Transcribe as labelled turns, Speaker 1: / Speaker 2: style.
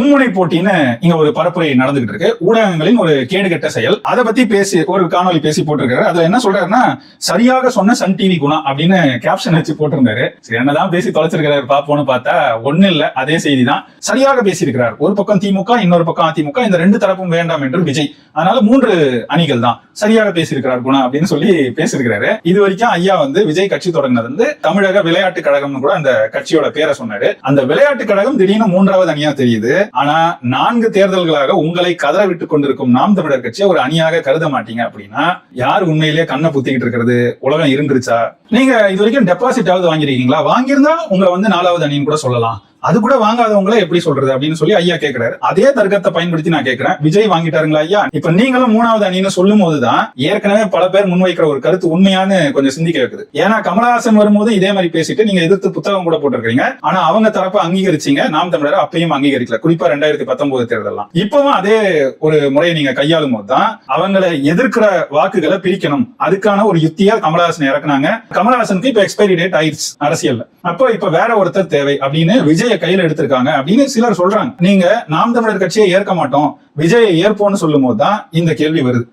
Speaker 1: மும்முனை போட்டின்னு இங்க ஒரு பரப்புரை நடந்துகிட்டு இருக்கு. ஊடகங்களின் ஒரு கேடுகட்ட செயல். அதை பத்தி பேசி ஒரு காணொலி பேசி போட்டிருக்காரு. அதுல என்ன சொல்றாருன்னா சரியாக சொன்ன சன் டிவி குணா அப்படின்னு கேப்ஷன் வச்சு போட்டிருந்தாரு. சரி என்னதான் பேசி தொலைச்சிருக்கிறாரு பாப்போம்னு பார்த்தா ஒண்ணு இல்ல அதே செய்தி தான் சரியாக பேசியிருக்கிறார். ஒரு பக்கம் திமுக இன்னொரு பக்கம் அதிமுக. இந்த ரெண்டு தரப்பும் வேண்டாம் என்று விஜய். அதனால மூன்று அணிகள் தான். சரியாக பேசியிருக்கிறார் குணா அப்படின்னு சொல்லி பேசியிருக்கிறாரு. இது வரைக்கும் ஐயா வந்து விஜய் கட்சி தொடங்கினது வந்து தமிழக விளையாட்டு கழகம்னு கூட அந்த கட்சியோட பேரை சொன்னாரு. அந்த விளையாட்டு கழகம் திடீர்னு மூன்றாவது அணியா தெரியுது. ஆனா நான்கு தேர்தல்களாக உங்களை கதற விட்டுக் கொண்டிருக்கும் நாம் தமிழர் கட்சியை ஒரு அணியாக கருத மாட்டீங்க அப்படின்னா யார் உண்மையிலேயே கண்ணை புத்திக்கிட்டு இருக்கிறது? உலகம் இருந்துருச்சா? நீங்க இது வரைக்கும் டெபாசிட் ஆகுது வாங்கிருக்கீங்களா வாங்கியிருந்தா உங்களை வந்து நாலாவது அணின்னு கூட சொல்லலாம். அது கூட வாங்காதவங்கள எப்படி சொல்றது அப்படின்னு சொல்லி ஐயா கேக்குறாரு. அதே தர்க்கத்தை பயன்படுத்தி நான் கேக்குறேன். விஜய் வாங்கிட்டாருங்களா ஐயா? இப்ப நீங்களும் மூணாவது அணின்னு சொல்லும் போதுதான் ஏற்கனவே பல பேர் முன்வைக்கிற ஒரு கருத்து உண்மையானு கொஞ்சம் சிந்திக்க வைக்குது. ஏன்னா கமலஹாசன் வரும்போது இதே மாதிரி பேசிட்டு நீங்க எதிர்த்து புத்தகம் கூட போட்டிருக்கீங்க ஆனா அவங்க தரப்ப அங்கீகரிச்சீங்க. நாம் தமிழர் அப்பயும் அங்கீகரிக்கல. குறிப்பா ரெண்டாயிரத்தி பத்தொன்பது தேர்தலாம் இப்பவும் அதே ஒரு முறையை நீங்க கையாளும் போதுதான் அவங்களை எதிர்க்கிற வாக்குகளை பிரிக்கணும். அதுக்கான ஒரு யுத்தியா கமலஹாசன் இறக்குனாங்க. கமலஹாசனுக்கு இப்ப எக்ஸ்பைரி டேட் ஆயிடுச்சு. அரசியல் அப்போ இப்ப வேற ஒருத்தர் தேவை அப்படின்னு விஜய் கையில எடுத்திருக்காங்க அப்படின்னு சிலர் சொல்றாங்க. நீங்க நாம் தமிழர் கட்சியை ஏற்க மாட்டோம். விஜயை ஏற்போம்னு சொல்லும் போது தான் இந்த கேள்வி வருது.